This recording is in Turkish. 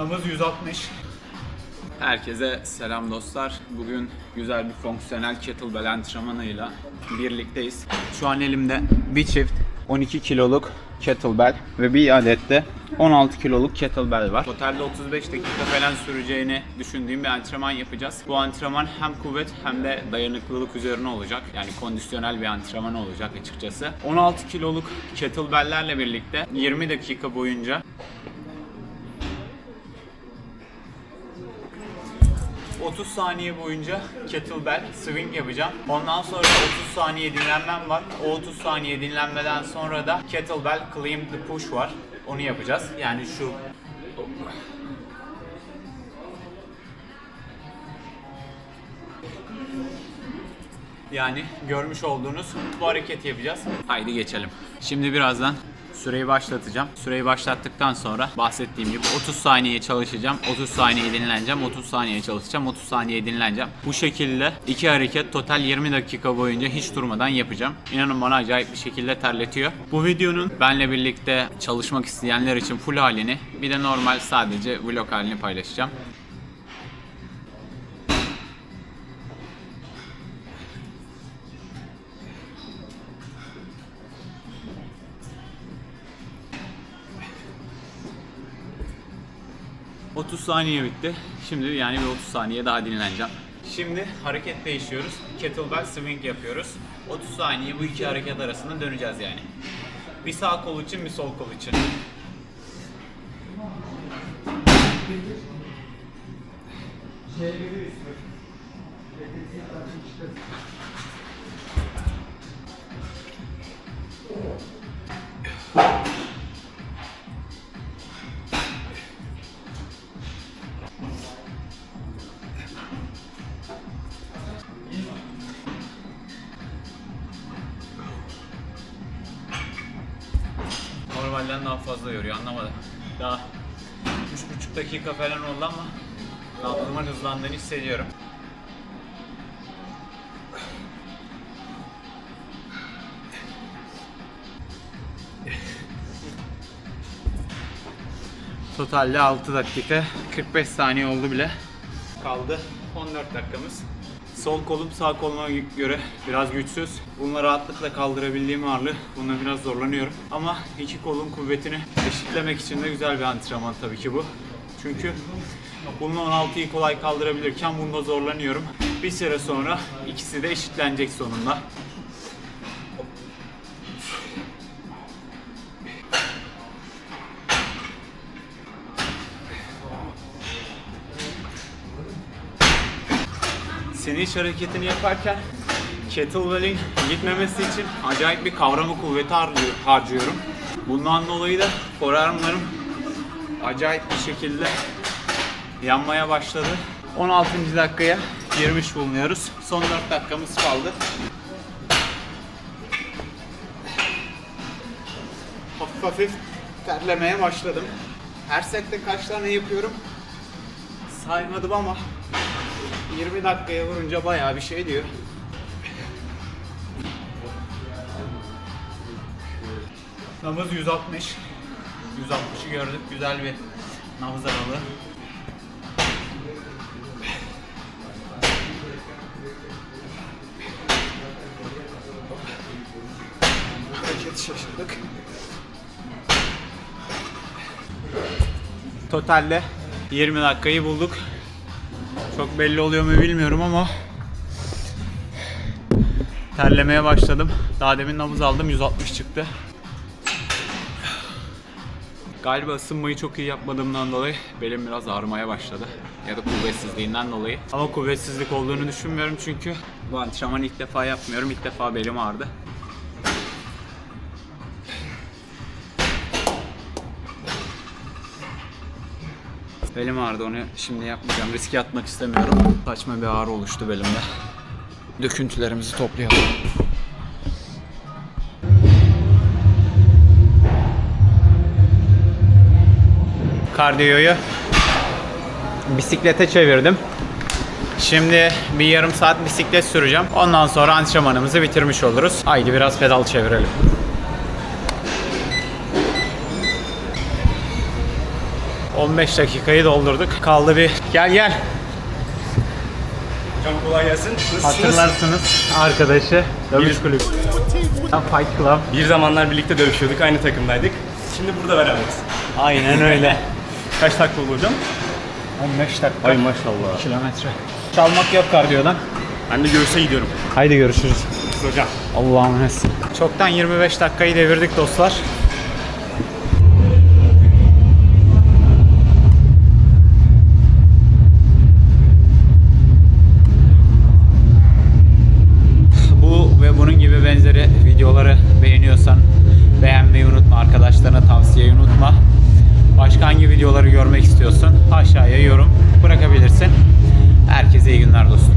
Nabız 160. Herkese selam dostlar. Bugün güzel bir fonksiyonel kettlebell antrenmanıyla birlikteyiz. Şu an elimde bir çift 12 kiloluk kettlebell ve bir adet de 16 kiloluk kettlebell var. Totalde 35 dakika falan süreceğini düşündüğüm bir antrenman yapacağız. Bu antrenman hem kuvvet hem de dayanıklılık üzerine olacak. Yani kondisyonel bir antrenman olacak açıkçası. 16 kiloluk kettlebell'lerle birlikte 20 dakika boyunca 30 saniye boyunca kettlebell swing yapacağım. Ondan sonra 30 saniye dinlenmem var. O 30 saniye dinlenmeden sonra da kettlebell clean the push var. Onu yapacağız. Yani şu Yani görmüş olduğunuz bu hareketi yapacağız. Haydi geçelim. Şimdi birazdan süreyi başlatacağım. Süreyi başlattıktan sonra bahsettiğim gibi 30 saniye çalışacağım. 30 saniye dinleneceğim. 30 saniye çalışacağım. 30 saniye dinleneceğim. Bu şekilde iki hareket total 20 dakika boyunca hiç durmadan yapacağım. İnanın bana acayip bir şekilde terletiyor. Bu videonun benle birlikte çalışmak isteyenler için full halini bir de normal sadece vlog halini paylaşacağım. 30 saniye bitti. Şimdi yani bir 30 saniye daha dinleneceğim. Şimdi hareket değişiyoruz. Kettlebell swing yapıyoruz. 30 saniye bu iki hareket arasında döneceğiz yani. Bir sağ kol için bir sol kol için. Normalden daha fazla yoruyor anlamadım. Daha 3,5 dakika falan oldu ama kaldırımın hızlandığını hissediyorum. Totalde 6 dakika 45 saniye oldu bile. Kaldı 14 dakikamız. Sol kolum sağ koluma göre biraz güçsüz. Bununla rahatlıkla kaldırabildiğim ağırlığı bununla biraz zorlanıyorum. Ama iki kolun kuvvetini eşitlemek için de güzel bir antrenman tabii ki bu. Çünkü bununla 16'yı kolay kaldırabilirken bunda zorlanıyorum. Bir süre sonra ikisi de eşitlenecek sonunda. Siniş hareketini yaparken kettlebell'in gitmemesi için acayip bir kavrama kuvveti harcıyor- harcıyorum. Bundan dolayı da forearmlarım acayip bir şekilde yanmaya başladı. 16. dakikaya girmiş bulunuyoruz. Son 4 dakikamız kaldı. Hafif hafif terlemeye başladım. Her sette kaç tane yapıyorum saymadım ama 20 dakikaya vurunca bayağı bir şey diyor. Nabız 160. 160'ı gördük. Güzel bir nabız aralığı. Hareketi şaşırdık. Totalde 20 dakikayı bulduk. Çok belli oluyor mu bilmiyorum ama terlemeye başladım. Daha demin nabız aldım 160 çıktı. Galiba ısınmayı çok iyi yapmadığımdan dolayı belim biraz ağrımaya başladı. Ya da kuvvetsizliğinden dolayı. Ama kuvvetsizlik olduğunu düşünmüyorum çünkü bu antrenmanı ilk defa yapmıyorum. İlk defa belim ağrıdı. Belim ağrıdı onu şimdi yapmayacağım. Riske atmak istemiyorum. Saçma bir ağrı oluştu belimde. Döküntülerimizi toplayalım. Kardiyoyu bisiklete çevirdim. Şimdi bir yarım saat bisiklet süreceğim. Ondan sonra antrenmanımızı bitirmiş oluruz. Haydi biraz pedal çevirelim. 15 dakikayı doldurduk. Kaldı bir gel gel. Hocam kolay gelsin. Hatırlarsınız arkadaşı dövüş kulübü. Fight Club. Bir zamanlar birlikte dövüşüyorduk, aynı takımdaydık. Şimdi burada beraberiz. Aynen öyle. Kaç dakika oldu hocam? 15 dakika. Ay maşallah. kilometre. Çalmak yok kardiyodan. Ben de göğüse gidiyorum. Haydi görüşürüz. Hocam. Allah'ım emanet. Çoktan 25 dakikayı devirdik dostlar. Hangi videoları görmek istiyorsun? Aşağıya yorum bırakabilirsin. Herkese iyi günler dostum.